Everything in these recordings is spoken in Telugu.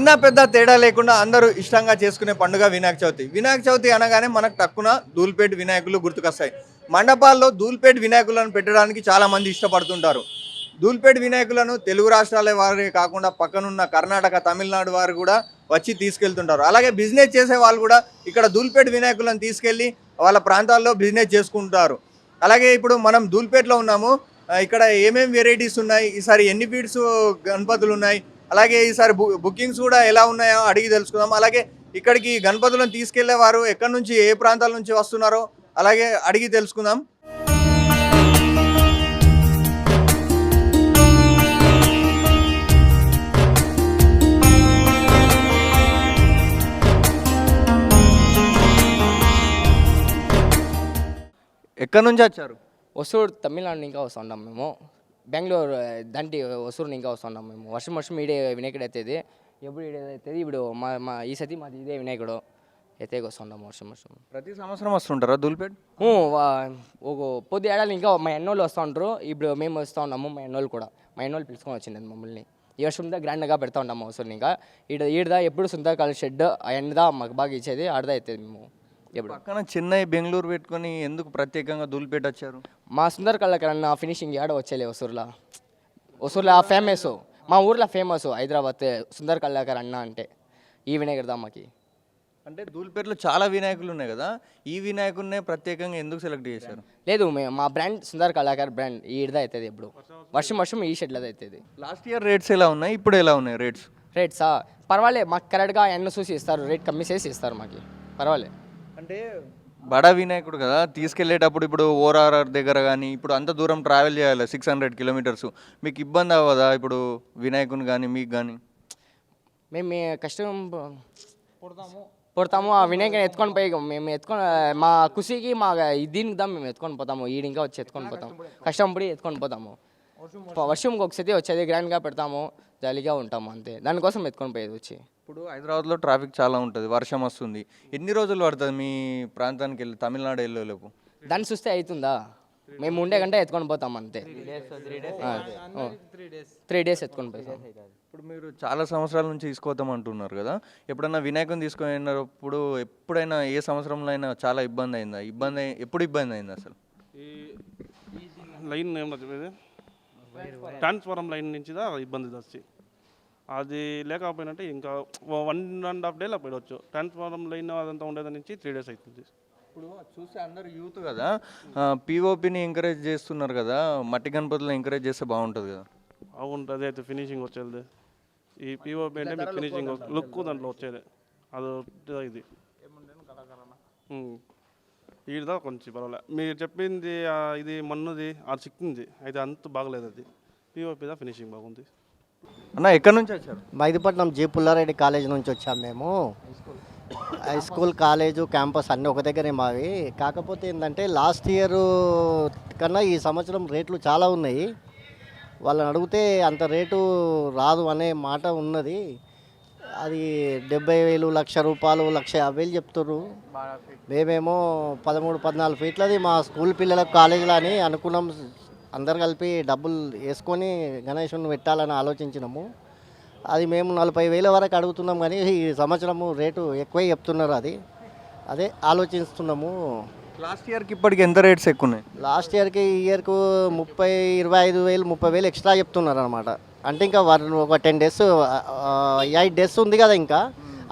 చిన్న పెద్ద తేడా లేకుండా అందరూ ఇష్టంగా చేసుకునే పండుగ వినాయక చవితి. వినాయక చవితి అనగానే మనకు తక్కువ ధూల్పేట వినాయకులు గుర్తుకొస్తాయి. మండపాల్లో ధూల్పేట వినాయకులను పెట్టడానికి చాలామంది ఇష్టపడుతుంటారు. ధూల్పేట వినాయకులను తెలుగు రాష్ట్రాల వారే కాకుండా పక్కనున్న కర్ణాటక తమిళనాడు వారు కూడా వచ్చి తీసుకెళ్తుంటారు. అలాగే బిజినెస్ చేసే వాళ్ళు కూడా ఇక్కడ ధూల్పేట వినాయకులను తీసుకెళ్ళి వాళ్ళ ప్రాంతాల్లో బిజినెస్ చేసుకుంటారు. అలాగే ఇప్పుడు మనం ధూల్పేటలో ఉన్నాము. ఇక్కడ ఏమేమి వెరైటీస్ ఉన్నాయి? ఈసారి ఎన్ని ఫీట్స్ గణపతులు ఉన్నాయి? అలాగే ఈసారి బుకింగ్స్ కూడా ఎలా ఉన్నాయో అడిగి తెలుసుకుందాం. అలాగే ఇక్కడికి గణపతులను తీసుకెళ్ళేవారు ఎక్కడి నుంచి ఏ ప్రాంతాల నుంచి వస్తున్నారో అలాగే అడిగి తెలుసుకుందాం. ఎక్కడి నుంచి వచ్చారు? ఒసూరు తమిళనాడు ఇంకా వస్తుంటాం మేము. బెంగళూరు దంటి ఒసూరు ఇంకా వస్తుంటాం మేము. వర్షం వర్షం ఈడే వినాయకుడు అవుతుంది ఎప్పుడు ఈడే అవుతుంది ఇప్పుడు మా మా ఈ సతి మాది ఇదే వినాయకుడు. అయితే వస్తుంటాం వర్షం వర్షం. ప్రతి సంవత్సరం వస్తుంటారా వా- ఒక పొద్దు ఏడాది ఇంకా మా ఎన్నోళ్ళు వస్తూ ఉంటారు ఇప్పుడు మేము వస్తూ ఉన్నాము మా ఎన్నోళ్ళు కూడా. మా ఎన్నోళ్ళు పిలుచుకొని వచ్చింది మమ్మల్ని. ఈ వర్షంతో గ్రాండ్గా పెడతా ఉంటాము అవసరం ఇంకా. ఈడ ఈడదా ఎప్పుడు సుందరకాల షెడ్ ఎండదా మాకు బాగా ఇచ్చేది ఆడదా అవుతుంది మేము. పక్కన చెన్నై బెంగళూరు పెట్టుకొని ఎందుకు ప్రత్యేకంగా ధూల్పేట వచ్చారు? మా సుందర్ కళాకరణ ఫినిషింగ్ యాడ వచ్చేలే ఒసూరులో. ఒసూరులో ఫేమస్ మా ఊర్లో ఫేమస్ హైదరాబాద్ సుందర్ కళాకర్ అన్న అంటే ఈ వినాయకుడు మాకి అంటే ధూల్పేటలో చాలా వినాయకులు ఉన్నాయి కదా ఈ వినాయకుడినే ప్రత్యేకంగా ఎందుకు సెలెక్ట్ చేశారు? లేదు మేము మా బ్రాండ్ సుందర్ కళాకర్ బ్రాండ్ ఈడదా అవుతుంది ఇప్పుడు వర్షం వర్షం ఈ షెడ్లో అవుతుంది లాస్ట్ ఇయర్ రేట్స్ ఎలా ఉన్నాయి? ఇప్పుడు ఎలా ఉన్నాయి రేట్స్ రేట్సా పర్వాలే మాకు కరెక్ట్గా ఎండ చూసి ఇస్తారు రేట్ కమ్మి చేసి ఇస్తారు మాకు. పర్వాలే. అంటే బడా వినాయకుడు కదా తీసుకెళ్ళేటప్పుడు ఇప్పుడు ఓఆర్ఆర్ దగ్గర కానీ ఇప్పుడు అంత దూరం ట్రావెల్ చేయాలి సిక్స్ హండ్రెడ్ కిలోమీటర్స్ మీకు ఇబ్బంది అవ్వదా ఇప్పుడు వినాయకుని కానీ మీకు కానీ మేము మీ కష్టం పుడతాము. ఆ వినాయకుని ఎత్తుకొని పోయి మేము ఎత్తుకొని మా ఖుషికి మా దీనికి దా మేము ఎత్తుకొని పోతాము. ఈడు ఇంకా వచ్చి ఎత్తుకొని పోతాము కష్టం పడి ఎత్తుకొని పోతాము. వర్షంకి ఒకసారి వచ్చేది గ్రాండ్గా పెడతాము. జాలీగా ఉంటాము అంతే. దానికోసం ఎత్తుకొని పోయేది వచ్చి. ఇప్పుడు హైదరాబాద్లో ట్రాఫిక్ చాలా ఉంటుంది వర్షం వస్తుంది. ఎన్ని రోజులు పడుతుంది మీ ప్రాంతానికి వెళ్ళి తమిళనాడు వెళ్ళేలోపు? దాన్ని చూస్తే అవుతుందా? మేము ఉండే కంటే ఎత్తుకొని పోతాం అంతే. త్రీ డేస్ ఎత్తుకొని పోతాం. ఇప్పుడు మీరు చాలా సంవత్సరాల నుంచి తీసుకోతాం అంటున్నారు కదా. ఎప్పుడన్నా వినాయకుని తీసుకొని వెళ్ళినప్పుడు ఎప్పుడైనా ఏ సంవత్సరంలో అయినా చాలా ఇబ్బంది అయిందా? ఇబ్బంది ఎప్పుడు ఇబ్బంది అయింది అసలు? ఈ లైన్ చెప్పేది ట్రాన్స్ఫారం లైన్ నుంచి ఇబ్బంది వచ్చి. అది లేకపోయినట్టే ఇంకా వన్ అండ్ హాఫ్ డేలో పోయవచ్చు ట్రాన్స్ఫారం లైన్ అదంతా ఉండేదాని నుంచి త్రీ డేస్ అవుతుంది ఇప్పుడు చూస్తే అందరు యూత్ కదా పిఓపిని ఎంకరేజ్ చేస్తున్నారు కదా మట్టి గణపతులు ఎంకరేజ్ చేస్తే బాగుంటుంది కదా. అవును అదే అయితే ఫినిషింగ్ వచ్చేది. ఈ పిఓపి అంటే మీకు ఫినిషింగ్ లుక్ దాంట్లో వచ్చేది. అది ఇది. ఈడదా కొంచెం పర్వాలే. మీరు చెప్పింది ఆ, ఇది మన్నుది అది చిక్కింది. అయితే అంత బాగలేదు అది. పిఓపిదా ఫినిషింగ్ బాగుంది. అన్న ఎక్కడి నుంచి వచ్చారు? మైదుపట్నం జి పుల్లారెడ్డి కాలేజ్ నుంచి వచ్చాం మేము. హై స్కూల్ కాలేజు క్యాంపస్ అన్నీ ఒక దగ్గరే మావి. కాకపోతే ఏంటంటే లాస్ట్ ఇయర్ కన్నా ఈ సంవత్సరం రేట్లు చాలా ఉన్నాయి. వాళ్ళని అడిగితే అంత రేటు రాదు అనే మాట ఉన్నది. అది డెబ్బై వేలు లక్ష రూపాయలు లక్ష యాభై వేలు చెప్తుర్రు. మేమేమో పదమూడు పద్నాలుగు ఫీట్లది మా స్కూల్ పిల్లలకు కాలేజీలో అని అనుకున్నాం. అందరు కలిపి డబ్బులు వేసుకొని గణేషుని పెట్టాలని ఆలోచించినాము. అది మేము నలభై వేల వరకు అడుగుతున్నాం కానీ ఈ సంవత్సరము రేటు ఎక్కువే చెప్తున్నారు అది. అదే ఆలోచిస్తున్నాము. లాస్ట్ ఇయర్కి ఇప్పటికి ఎంత రేట్స్ ఎక్కువ ఉన్నాయి లాస్ట్ ఇయర్కి ఈ ఇయర్కు ముప్పై ఇరవై ఐదు వేలు ముప్పై వేలు ఎక్స్ట్రా చెప్తున్నారు అనమాట అంటే ఇంకా వన్ ఒక టెన్ డేస్ ఎయిట్ డేస్ ఉంది కదా ఇంకా.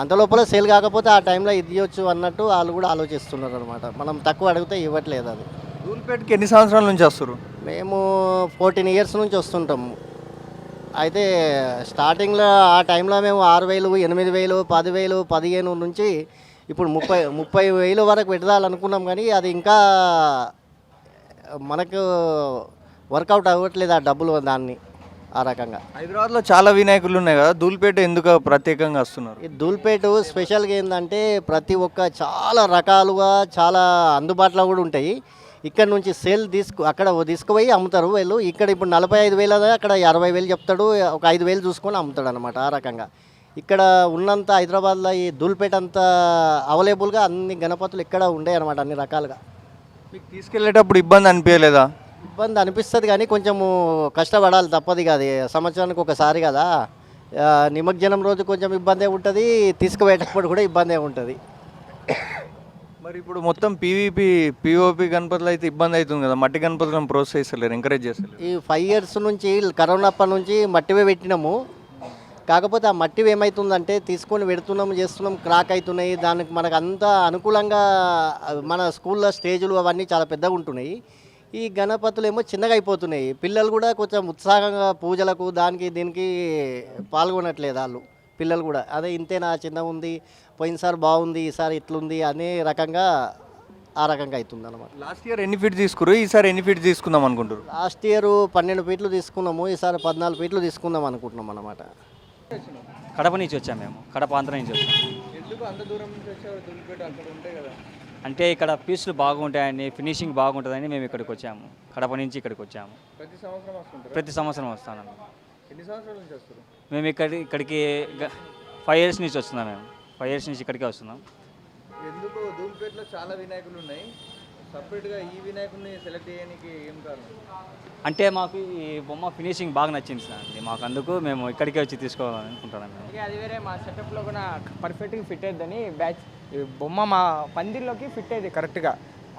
అంత లోపల సేల్ కాకపోతే ఆ టైంలో ఇది ఇవ్వచ్చు అన్నట్టు వాళ్ళు కూడా ఆలోచిస్తున్నారు అనమాట మనం తక్కువ అడిగితే ఇవ్వట్లేదు అది. ధూల్పేటకి ఎన్ని సంవత్సరాల నుంచి వస్తారు మేము ఫోర్టీన్ ఇయర్స్ నుంచి వస్తుంటాము. అయితే స్టార్టింగ్లో ఆ టైంలో మేము ఆరు వేలు ఎనిమిది వేలు పదివేలు పదిహేను నుంచి ఇప్పుడు ముప్పై ముప్పై వేలు వరకు పెట్టాలనుకున్నాం కానీ అది ఇంకా మనకు వర్కౌట్ అవ్వట్లేదు ఆ డబ్బులు దాన్ని ఆ రకంగా. హైదరాబాద్లో చాలా వినాయకులు ఉన్నాయి కదా ధూల్పేట ఎందుకు ప్రత్యేకంగా వస్తున్నారు? ఈ ధూల్పేట స్పెషల్గా ఏంటంటే ప్రతి ఒక్క చాలా రకాలుగా చాలా అందుబాటులో కూడా ఉంటాయి. ఇక్కడ నుంచి సేల్ తీసుకు అక్కడ తీసుకుపోయి అమ్ముతారు వీళ్ళు. ఇక్కడ ఇప్పుడు నలభై ఐదు వేలు అక్కడ అరవై వేలు చెప్తాడు ఒక ఐదు వేలు చూసుకొని అమ్ముతాడు అనమాట ఆ రకంగా. ఇక్కడ ఉన్నంత హైదరాబాద్లో ఈ ధూల్పేట అంత అవైలబుల్గా అన్ని గణపతులు ఇక్కడ ఉండే అనమాట అన్ని రకాలుగా. మీకు తీసుకెళ్ళేటప్పుడు ఇబ్బంది అనిపించలేదా? ఇబ్బంది అనిపిస్తుంది కానీ కొంచెము కష్టపడాలి తప్పదు కాదు. సంవత్సరానికి ఒకసారి కదా. నిమజ్జనం రోజు కొంచెం ఇబ్బందే ఉంటుంది తీసుకుపోయేటప్పుడు కూడా ఇబ్బందే ఉంటుంది. మరి ఇప్పుడు మొత్తం పీవీపీ పీఓపీ గణపతులు అయితే ఇబ్బంది అవుతుంది కదా. మట్టి గణపతులను ప్రోత్సహిస్తలేరు ఎంకరేజ్ చేస్తలేరు. ఈ ఫైవ్ ఇయర్స్ నుంచి కరోనా అప్పటి నుంచి మట్టివే పెట్టినాము. కాకపోతే ఆ మట్టివి ఏమవుతుందంటే తీసుకొని పెడుతున్నాము చేస్తున్నాం క్రాక్ అవుతున్నాయి. దానికి మనకు అంత అనుకూలంగా మన స్కూల్లో స్టేజులు అవన్నీ చాలా పెద్దగా ఉంటున్నాయి. ఈ గణపతులు ఏమో చిన్నగా అయిపోతున్నాయి. పిల్లలు కూడా కొంచెం ఉత్సాహంగా పూజలకు దానికి దీనికి పాల్గొనట్లేదు వాళ్ళు. పిల్లలు కూడా. అదే ఇంతేనా చిన్నగా ఉంది? పోయినసారి బాగుంది ఈసారి ఇట్లుంది అనే రకంగా ఆ రకంగా అవుతుంది అనమాట లాస్ట్ ఇయర్ ఎన్ని ఫీట్ తీసుకురు ఈసారి ఎన్ని ఫీట్ తీసుకుందాం అనుకుంటారు లాస్ట్ ఇయర్ పన్నెండు ఫీట్లు తీసుకున్నాము ఈసారి పద్నాలుగు ఫీట్లు తీసుకుందాం అనుకుంటున్నాం అనమాట కడప నుంచి వచ్చాము మేము కడప ఆంధ్ర నుంచి వచ్చాము ఎందుకు అంత దూరం నుంచి వచ్చారు? దులిపేట అక్కడ ఉంటాయి కదా. అంటే ఇక్కడ పీసులు బాగుంటాయని ఫినిషింగ్ బాగుంటుందని మేము ఇక్కడికి వచ్చాము. కడప నుంచి ఇక్కడికి వచ్చాము. ప్రతి సంవత్సరం వస్తుంటారు? ప్రతి సంవత్సరం వస్తాను మేము ఇక్కడి ఇక్కడికి ఫైవ్ ఇయర్స్ నుంచి వస్తున్నాం మేము. ఫైవ్ ఇయర్స్ నుంచి ఇక్కడికే వస్తున్నాం. ఎందుకు ధూల్పేటలో చాలా వినాయకులు ఉన్నాయి. సపరేట్గా ఈ వినాయకుడిని సెలెక్ట్ చేయడానికి ఏం కారణం? అంటే మాకు ఈ బొమ్మ ఫినిషింగ్ బాగా నచ్చింది సార్. అండి మాకు అందుకు మేము ఇక్కడికే వచ్చి తీసుకోవాలనుకుంటున్నాం మేము. ఇక అది వేరే మా సెటప్లో కూడా పర్ఫెక్ట్గా ఫిట్ అవుతుందని బ్యాచ్ ఈ బొమ్మ మా పందిర్లోకి ఫిట్ అయ్యింది కరెక్ట్గా.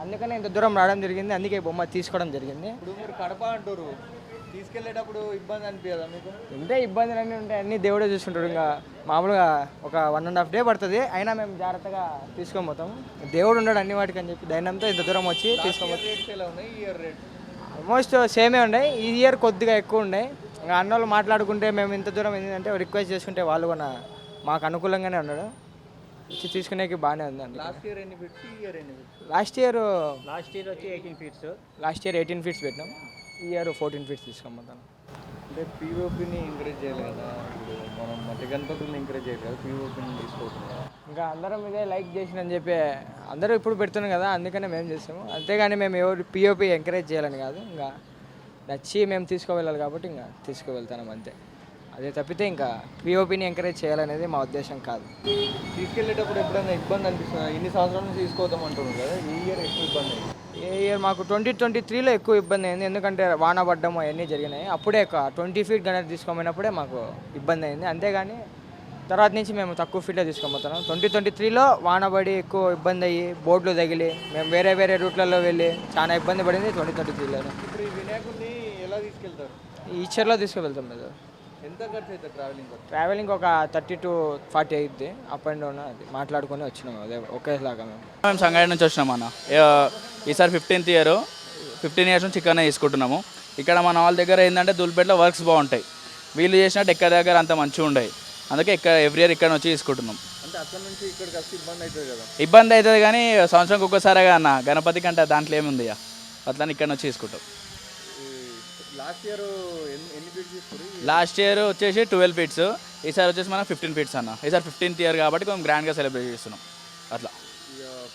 అందుకనే ఇంత దూరం రావడం జరిగింది. అందుకే ఈ బొమ్మ తీసుకోవడం జరిగింది. ఇప్పుడు మీరు కడప అంటారు తీసుకెళ్ళేటప్పుడు ఇబ్బంది అనిపించదా మీకు? ఇంతే ఇబ్బందులు అన్నీ ఉంటాయి. అన్నీ దేవుడే చూసుకుంటాడు. ఇంకా మామూలుగా ఒక వన్ అండ్ హాఫ్ డే పడుతుంది. అయినా మేము జాగ్రత్తగా తీసుకొని పోతాం దేవుడు ఉన్నాడు అన్ని వాటికి అని చెప్పి ధైర్యంతో ఇంత దూరం వచ్చి తీసుకొని పోతాం. ఆల్మోస్ట్ సేమే ఉన్నాయి? ఈ ఇయర్ కొద్దిగా ఎక్కువ ఉన్నాయి. ఇంకా అన్న వాళ్ళు మాట్లాడుకుంటే మేము ఇంత దూరం ఏంటంటే రిక్వెస్ట్ చేసుకుంటే వాళ్ళు కూడా మాకు అనుకూలంగానే ఉన్నాడు వచ్చి తీసుకునేకి బాగానే ఉందండి లాస్ట్ ఇయర్ ఎన్ని ఫిట్స్ ఈ ఇయర్ ఎన్ని feet last year last year వచ్చి eighteen feet last year eighteen feet పెట్టినాం. ఇయర్ ఫోర్టీన్ ఫీట్స్ తీసుకోమంటాను అంటే పీఓపీని ఎంకరేజ్ చేయాలి కదా. ఇప్పుడు మనం మట్టి గణపతుల్ని ఎంకరేజ్ చేయాలి కదా పీఓపీని తీసుకోవచ్చు కదా ఇంకా అందరం ఇదే లైక్ చేసినని చెప్పి అందరూ ఇప్పుడు పెడుతున్నాం కదా అందుకనే మేము చేస్తాము. అంతేగాని మేము ఎవరు పిఓపి ఎంకరేజ్ చేయాలని కాదు. ఇంకా నచ్చి మేము తీసుకువెళ్ళాలి కాబట్టి ఇంకా తీసుకువెళ్తాం అంతే. అదే తప్పితే ఇంకా పిఓపిని ఎంకరేజ్ చేయాలనేది మా ఉద్దేశం కాదు. తీసుకెళ్ళేటప్పుడు ఎప్పుడైనా ఇబ్బంది అనిపిస్తుందా? ఇన్ని సంవత్సరాల నుంచి తీసుకోవద్దాం అంటున్నారు కదా ఈ ఇయర్ ఎక్కువ ఇబ్బంది అయింది. ఏ ఇయర్ మాకు ట్వంటీ ట్వంటీ త్రీలో ఎక్కువ ఇబ్బంది అయింది. ఎందుకంటే వాన పడ్డం అవన్నీ జరిగినాయి. అప్పుడే ఒక ట్వంటీ ఫీట్ గణేష్ తీసుకోమైనప్పుడే మాకు ఇబ్బంది అయింది. అంతేగాని తర్వాత నుంచి మేము తక్కువ ఫీట్లో తీసుకోబోతున్నాం. ట్వంటీ ట్వంటీ త్రీలో వాన పడి ఎక్కువ ఇబ్బంది అయ్యి బోట్లు తగిలి మేము వేరే వేరే రూట్లలో వెళ్ళి చాలా ఇబ్బంది పడింది ట్వంటీ ట్వంటీ త్రీలో. ఇప్పుడు ఈ వినాయకుడిని ఎలా తీసుకెళ్తారు? ఈ ఇచ్చర్లో తీసుకువెళ్తాం మేము. ఎంత ఖర్చు అవుతుంది ట్రావెలింగ్ ట్రావెలింగ్ ఒక థర్టీ టు ఫార్టీ అయ్యిద్ది అప్ అండ్ డౌన్ అది మాట్లాడుకొని వచ్చినాం అదే ఒకేలాగా మేము. మేము సంగారెడ్డి నుంచి వచ్చినాం అన్న. ఈసారి ఫిఫ్టీన్త్ ఇయర్. ఫిఫ్టీన్ ఇయర్స్ నుంచి ఇక్కడనే తీసుకుంటున్నాము ఇక్కడ మన వాళ్ళ దగ్గర ఏంటంటే దూల్పేటలో వర్క్స్ బాగుంటాయి. వీళ్ళు చేసినట్టు ఎక్కడ దగ్గర అంత మంచిగా ఉండవు అందుకే ఇక్కడ ఎవ్రీ ఇయర్ ఇక్కడ వచ్చి తీసుకుంటున్నాం ఇబ్బంది అవుతుంది కానీ సంవత్సరంకి ఒక్కసారిగా అన్న. గణపతి కంటే దాంట్లో ఏముంది అట్లా ఇక్కడ వచ్చి తీసుకుంటాం లాస్ట్ ఇయర్ లాస్ట్ వచ్చేసి ట్వెల్వ్ ఫీట్స్ ఈసారి వచ్చేసి మనం ఫిఫ్టీన్ ఫీట్స్ అన్న. ఈసారి ఫిఫ్టీన్త్ ఇయర్ కాబట్టి కొంచెం గ్రాండ్గా సెలబ్రేట్ చేస్తున్నాం. అట్లా.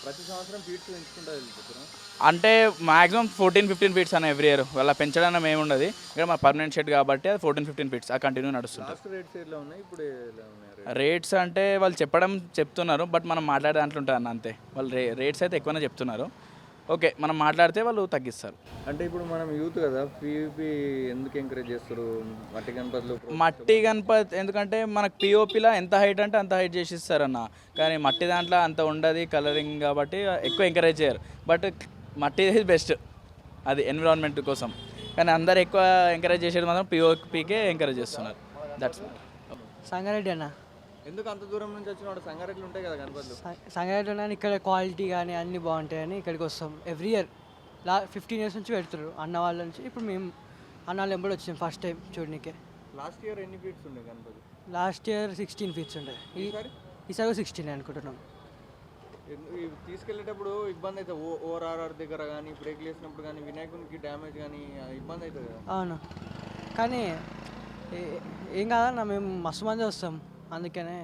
ప్రతి సంవత్సరం ఫీట్స్ పెంచుకుంటా వెళ్ళిపోతున్నాం అంటే మాక్సిమం ఫోర్టీన్ ఫిఫ్టీన్ ఫీట్స్ అన్న ఎవ్రీ ఇయర్ వాళ్ళ పెంచడం ఏముండదు ఇక్కడ మా పర్మనెంట్ షెడ్ కాబట్టి అది ఫోర్టీన్ ఫిఫ్టీన్ ఫీట్స్ ఆ కంటిన్యూ నడుస్తుంది రేట్స్ అంటే వాళ్ళు చెప్పడం చెప్తున్నారు బట్ మనం మాట్లాడే దాంట్లో ఉంటుంది అన్న అంతే. వాళ్ళు రేట్స్ అయితే ఎక్కువనే చెప్తున్నారు. ఓకే మనం మాట్లాడితే వాళ్ళు తగ్గిస్తారు. అంటే ఇప్పుడు మనం యూత్ కదా పీవీపీ ఎందుకు ఎంకరేజ్ చేస్తారు? మట్టి గణపతులు మట్టి గణపతి ఎందుకంటే మనకు పిఓపిలో ఎంత హైట్ అంటే అంత హైట్ చేసి ఇస్తారన్న కానీ మట్టి దాంట్లో అంత ఉండదు కలరింగ్ కాబట్టి ఎక్కువ ఎంకరేజ్ చేయరు. బట్ మట్టి బెస్ట్ అది ఎన్విరాన్మెంట్ కోసం. కానీ అందరు ఎక్కువ ఎంకరేజ్ చేసేది మాత్రం పిఓపికే ఎంకరేజ్ చేస్తున్నారు. దట్స్ సంగారెడ్డి అన్న. ఎందుకు అంత దూరం నుంచి వచ్చిన సంగారెడ్లు ఉంటాయి కదా గణపతులు? స- సంగారెడ్డి అన్న ఇక్కడ క్వాలిటీ కానీ అన్నీ బాగుంటాయని ఇక్కడికి వస్తాం. ఎవ్రీ ఇయర్ లా ఫిఫ్టీన్ ఇయర్స్ నుంచి పెడుతున్నారు అన్న వాళ్ళ నుంచి. ఇప్పుడు మేము అన్న వాళ్ళు ఎంబడి వచ్చాం ఫస్ట్ టైం చూడనీకే. లాస్ట్ ఇయర్ ఎన్ని ఫీట్స్ ఉండే Ganapati last year sixteen feet ఉండే. ఈ ఈసారి? సిక్స్టీన్ అనుకుంటున్నాం. తీసుకెళ్ళేటప్పుడు ఇబ్బంది అవుతుంది ఓ ఓఆర్ఆర్ దగ్గర కానీ బ్రేక్ వేసినప్పుడు కానీ వినాయకునికి డ్యామేజ్ కానీ ఇబ్బంది అవుతుంది కదా. అవును. కానీ ఏ- ఏం కాదన్న మేము మస్తు మంది వస్తాం. అందుకనే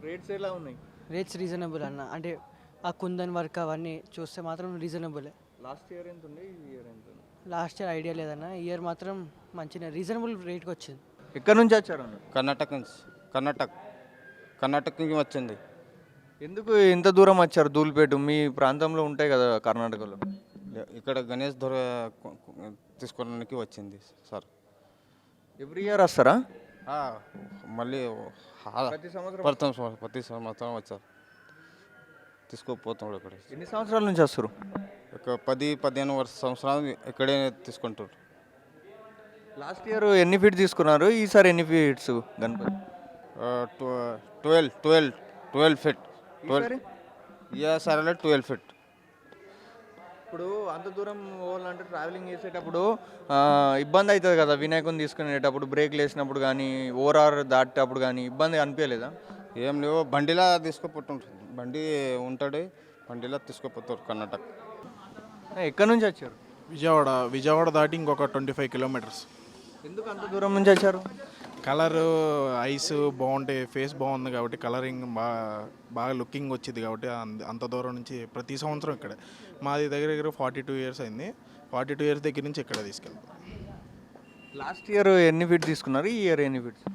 రేట్స్ ఎలా ఉన్నాయి? రేట్స్ రీజనబుల్ అన్న. అంటే ఆ కుందన్ వర్క్ అవన్నీ చూస్తే మాత్రం రీజనబులే. లాస్ట్ ఇయర్ ఎంత ఉండే? ఈ ఇయర్ ఎంత ఉంది? లాస్ట్ ఇయర్ ఐడియా లేదన్న. ఈ ఇయర్ మాత్రం మంచిగా రీజనబుల్ రేట్కి వచ్చింది. ఎక్కడి నుంచి వచ్చారు అన్న? కర్ణాటక నుంచి. కర్ణాటక. కర్ణాటక నుంచి వచ్చింది. ఎందుకు ఇంత దూరం వచ్చారు? ధూల్పేట మీ ప్రాంతంలో ఉంటాయి కదా కర్ణాటకలో. ఇక్కడ గణేష్ దొర తీసుకోవడానికి వచ్చింది సార్. ఎవ్రీ ఇయర్ వస్తారా? మళ్ళీ ప్రతి సంవత్సరం ప్రతి సంవత్సరం ప్రతి సంవత్సరం వచ్చారు. తీసుకోపోతున్నాడు ఇక్కడ ఎన్ని సంవత్సరాల నుంచి వస్తారు? ఒక పది పదిహేను వర్ష సంవత్సరాలు ఇక్కడే తీసుకుంటారు లాస్ట్ ఇయర్ ఎన్ని ఫీట్ తీసుకున్నారు? ఈసారి ఎన్ని feet Ganapati? Twelve twelve twelve feet twelve? ఈ సరే ట్వెల్వ్ ఫిట్ ఇప్పుడు అంత దూరం పోవాలంటే ట్రావెలింగ్ చేసేటప్పుడు ఆ, ఇబ్బంది అవుతుంది కదా వినాయకుని తీసుకునేటప్పుడు బ్రేక్లు వేసినప్పుడు కానీ ఓఆర్ఆర్ దాటేటప్పుడు కానీ ఇబ్బంది అనిపించలేదా? ఏం లేవు బండిలా తీసుకుపోతుంటుంది బండి ఉంటాడు బండిలా తీసుకుపోతారు కర్ణాటక. ఎక్కడి నుంచి వచ్చారు? విజయవాడ విజయవాడ దాటి ఇంకొక ట్వంటీ ఫైవ్ కిలోమీటర్స్ ఎందుకు అంత దూరం నుంచి వచ్చారు? కలర్ ఐస్ బాగుంటాయి ఫేస్ బాగుంది కాబట్టి కలరింగ్ బాగా బాగా లుకింగ్ వచ్చింది కాబట్టి అంత- దూరం నుంచి ప్రతి సంవత్సరం ఇక్కడ. మాది దగ్గర దగ్గర ఫార్టీ టూ ఇయర్స్ అయింది. ఫార్టీ టూ ఇయర్స్ దగ్గర నుంచి ఇక్కడ తీసుకెళ్తాం. లాస్ట్ ఇయర్ ఎన్ని ఫీట్ తీసుకున్నారు? ఈ ఇయర్ ఎన్ని ఫీట్స్?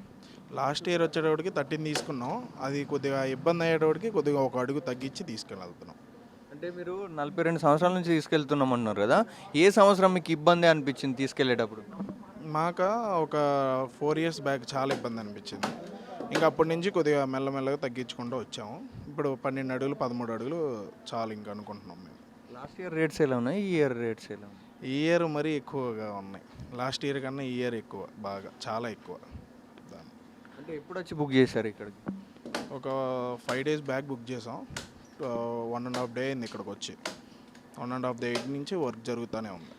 లాస్ట్ ఇయర్ వచ్చేటప్పటికి థర్టీన్ తీసుకున్నాం. అది కొద్దిగా ఇబ్బంది అయ్యేటప్పటికి కొద్దిగా ఒక అడుగు తగ్గించి తీసుకెళ్తున్నాం. అంటే మీరు నలభై రెండు సంవత్సరాల నుంచి తీసుకెళ్తున్నాం అన్నారు కదా. ఏ సంవత్సరం మీకు ఇబ్బంది అనిపించింది తీసుకెళ్ళేటప్పుడు మాక ఒక ఫోర్ ఇయర్స్ బ్యాక్ చాలా ఇబ్బంది అనిపించింది. ఇంకా అప్పటి నుంచి కొద్దిగా మెల్లమెల్లగా తగ్గించుకుంటూ వచ్చాము. ఇప్పుడు పన్నెండు అడుగులు పదమూడు అడుగులు చాలు ఇంకా అనుకుంటున్నాం మేము. లాస్ట్ ఇయర్ రేట్స్ ఎలా ఉన్నాయి? ఈ ఇయర్ రేట్స్ ఎలా ఉన్నాయి? ఈ ఇయర్ మరీ ఎక్కువగా ఉన్నాయి. లాస్ట్ ఇయర్ కన్నా ఈ ఇయర్ ఎక్కువ బాగా చాలా ఎక్కువ. దాని అంటే ఎప్పుడు వచ్చి బుక్ చేశారు ఇక్కడికి? ఒక ఫైవ్ డేస్ బ్యాక్ బుక్ చేసాం వన్ అండ్ హాఫ్ డే అయింది ఇక్కడికి వచ్చి. వన్ అండ్ హాఫ్ డే నుంచి వర్క్ జరుగుతూనే ఉంది.